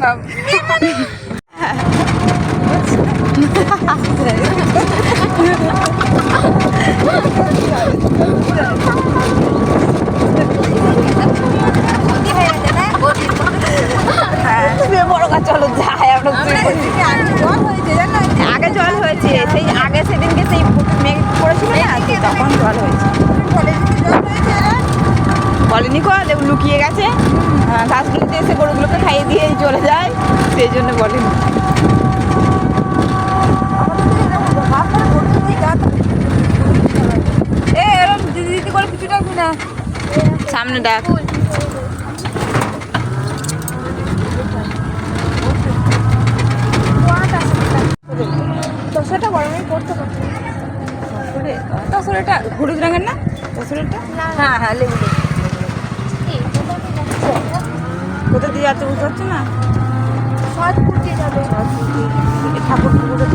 বাবা শুয়ে বড় চলো যাই আমরা। আগে জল হয়েছে সেই আগে সেদিনকে সেই মেঘ পড়েছিল না তখন জল হয়েছে। বলেনি কো লুকিয়ে গেছে। ঘাসগুলোতে এসে গরুগুলোকে খাইয়ে দিয়ে চলে যায় সেই জন্য বলেনি। সামনে ডাক। গরমে তসরটা হলুদ রঙের না? হ্যাঁ হ্যাঁ লেবু লেবু কোথা দিয়ে যাচ্ছে বুঝতে পারছ না? ঠাকুর পুড়িয়ে যাবে। ঠাকুর পুকুরে